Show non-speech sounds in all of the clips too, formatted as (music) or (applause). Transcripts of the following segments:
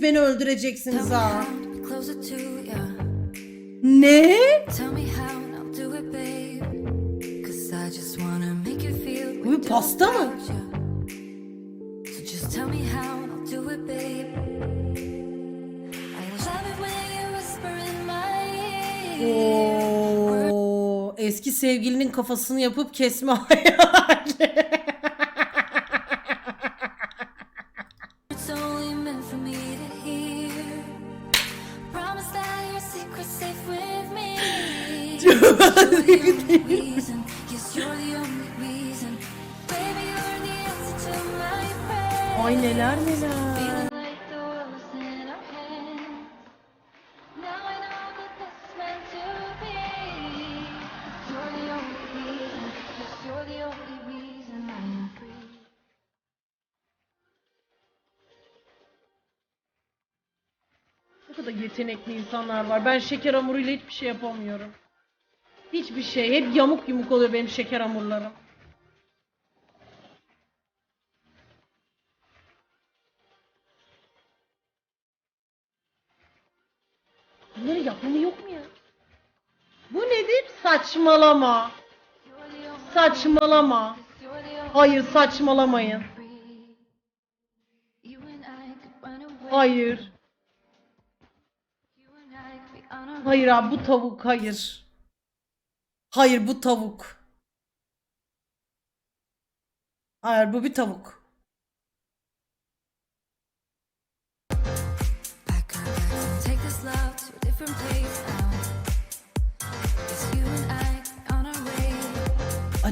hepiniz beni öldüreceksiniz ha. Ne? Bu bir pasta mı? Oo, eski sevgilinin kafasını yapıp kesme (laughs) hayali. I am free. Ne kadar yetenekli insanlar var. Ben şeker hamuruyla hiçbir şey yapamıyorum. Hiçbir şey. Hep yamuk yumuk oluyor benim şeker hamurlarım. Bu nedir? Saçmalama. Saçmalama. Hayır saçmalamayın. Hayır. Hayır abi bu tavuk hayır. Hayır bu tavuk. Hayır bu bir tavuk. Back up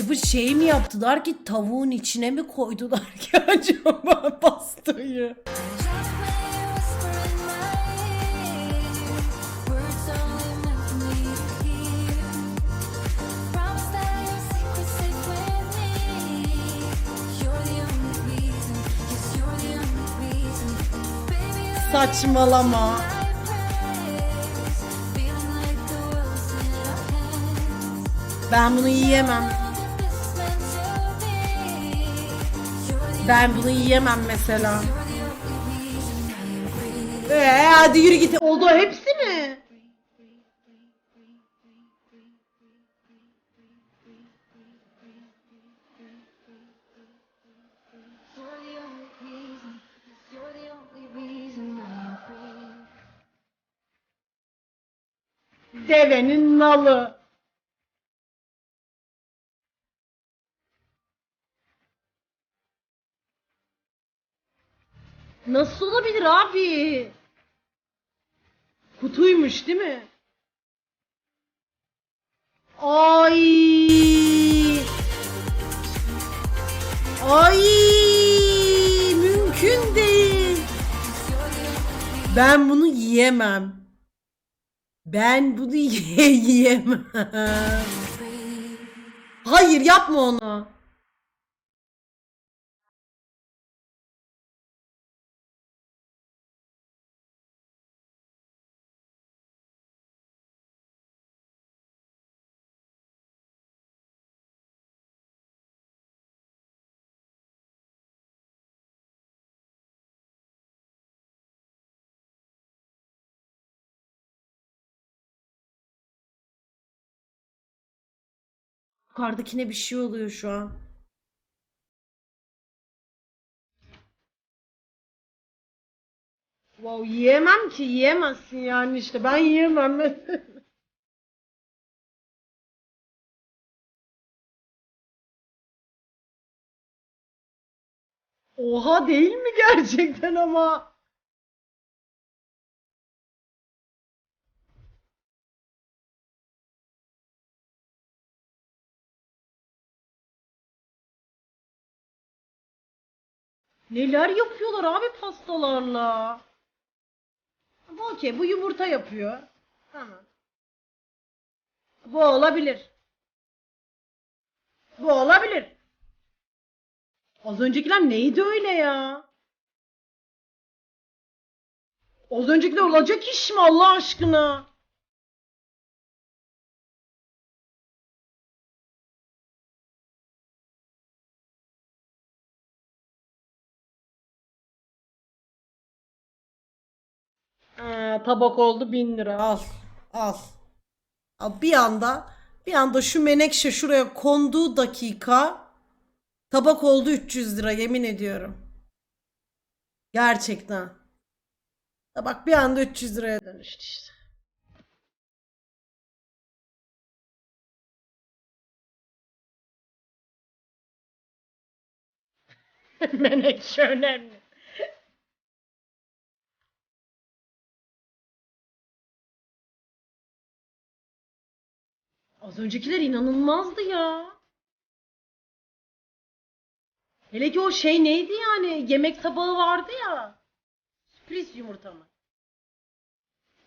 Acaba şey mi yaptılar ki tavuğun içine mi koydular ki (laughs) acaba pastayı? Saçmalama. Ben bunu yiyemem. Ben bunu yiyemem mesela. Ee, hadi yürü git. Oldu hepsi mi? Devenin nalı. Nasıl olabilir abi? Kutuymuş değil mi? Ay! Ay! Mümkün değil. Ben bunu yiyemem. Ben bunu ye- (laughs) yiyemem. Hayır yapma onu. Yukarıdakine bir şey oluyor şu an. Wow, yiyemem ki yiyemezsin yani işte ben yiyemem. (laughs) Oha değil mi gerçekten ama? Neler yapıyorlar abi pastalarla? Ama okey bu yumurta yapıyor. Tamam. Bu olabilir. Bu olabilir. Az öncekiler neydi öyle ya? Az öncekiler olacak iş mi Allah aşkına? Tabak oldu 1000 lira. Al. Al. Al bir anda bir anda şu menekşe şuraya konduğu dakika tabak oldu 300 lira yemin ediyorum. Gerçekten. Tabak bir anda 300 liraya dönüştü işte. (laughs) Menekşe önemli. Az öncekiler inanılmazdı ya. Hele ki o şey neydi yani? Yemek tabağı vardı ya. Sürpriz yumurta mı?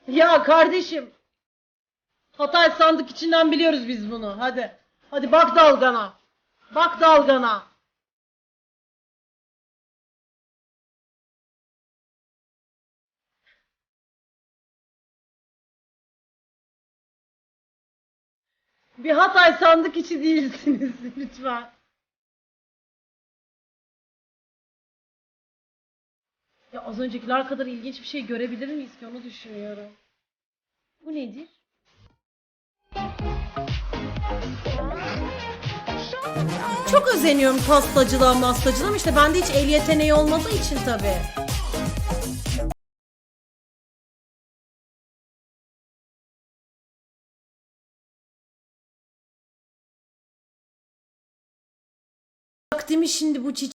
Ya kardeşim. Hatay sandık içinden biliyoruz biz bunu. Hadi. Hadi bak dalgana. Bak dalgana. Bir Hatay sandık içi değilsiniz (laughs) lütfen. Ya az öncekiler kadar ilginç bir şey görebilir miyiz ki onu düşünüyorum. Bu nedir? Çok özeniyorum pastacılığa mastacılığa ama işte bende hiç el yeteneği olmadığı için tabii. Vaktimi şimdi bu çiçek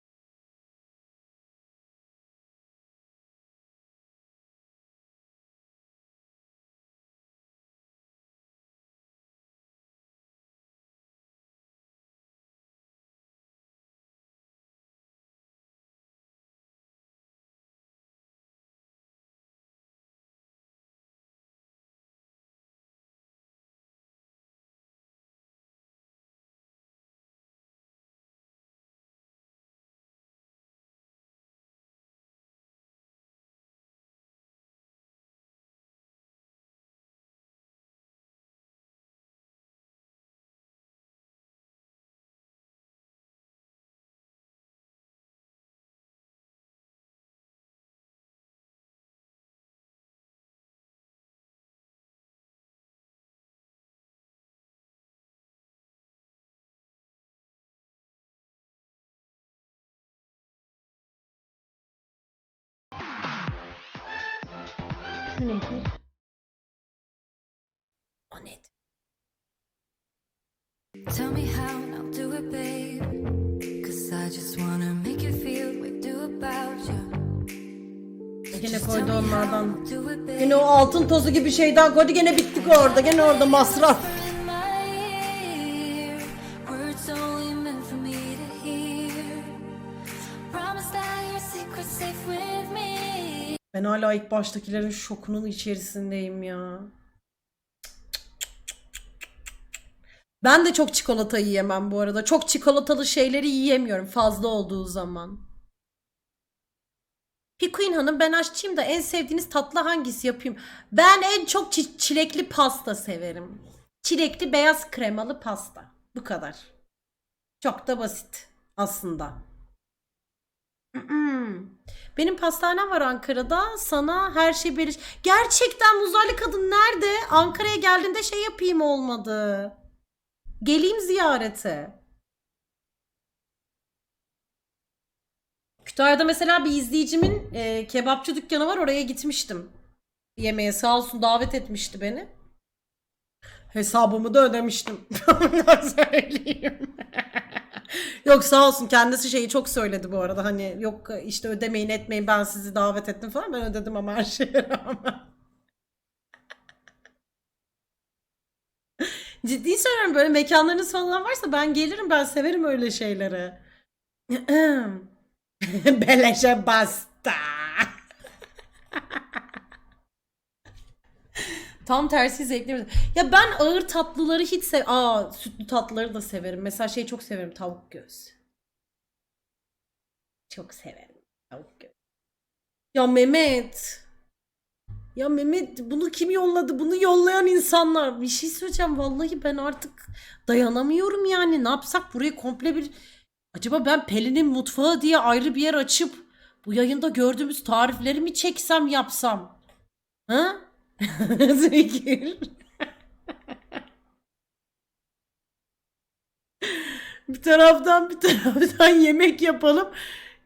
Şu nedir? o nedir? Tell me how and I'll do it, babe. Cause I just wanna make you feel what do about you. Gene Just koydu onlardan. Gene o altın tozu gibi şeyden koydu gene bittik orada. Gene orada masraf. safe with me. Ben hala ilk baştakilerin şokunun içerisindeyim ya. Ben de çok çikolata yiyemem bu arada. Çok çikolatalı şeyleri yiyemiyorum fazla olduğu zaman. Pikuin Hanım ben aşçıyım da en sevdiğiniz tatlı hangisi yapayım? Ben en çok çi- çilekli pasta severim. Çilekli beyaz kremalı pasta. Bu kadar. Çok da basit aslında. Benim pastanem var Ankara'da. Sana her şey beriş. Gerçekten Muzarlı kadın nerede? Ankara'ya geldiğinde şey yapayım olmadı. Geleyim ziyarete. Kütahya'da mesela bir izleyicimin e, kebapçı dükkanı var. Oraya gitmiştim. Yemeğe sağ olsun davet etmişti beni. Hesabımı da ödemiştim. (laughs) Onu söyleyeyim. (laughs) (laughs) Yok sağ olsun kendisi şeyi çok söyledi bu arada hani yok işte ödemeyin etmeyin ben sizi davet ettim falan ben ödedim ama her şeye rağmen. (laughs) Ciddi söylüyorum böyle mekanlarınız falan varsa ben gelirim ben severim öyle şeyleri. (clears throat) Beleşe basta. (laughs) Tam tersi zevkli. Ya ben ağır tatlıları hiç sev... Aa sütlü tatlıları da severim. Mesela şey çok severim tavuk göz. Çok severim tavuk göz. Ya Mehmet. Ya Mehmet bunu kim yolladı? Bunu yollayan insanlar. Bir şey söyleyeceğim. Vallahi ben artık dayanamıyorum yani. Ne yapsak burayı komple bir... Acaba ben Pelin'in mutfağı diye ayrı bir yer açıp bu yayında gördüğümüz tarifleri mi çeksem yapsam? Ha? (laughs) Zekir. bir taraftan bir taraftan (laughs) yemek yapalım.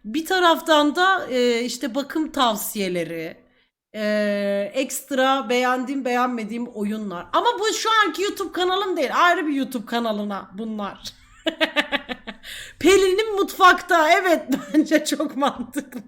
Bir taraftan da e, işte bakım tavsiyeleri, e, ekstra beğendiğim beğenmediğim oyunlar. Ama bu şu anki YouTube kanalım değil. Ayrı bir YouTube kanalına bunlar. (laughs) Pelin'in mutfakta. Evet bence çok mantıklı.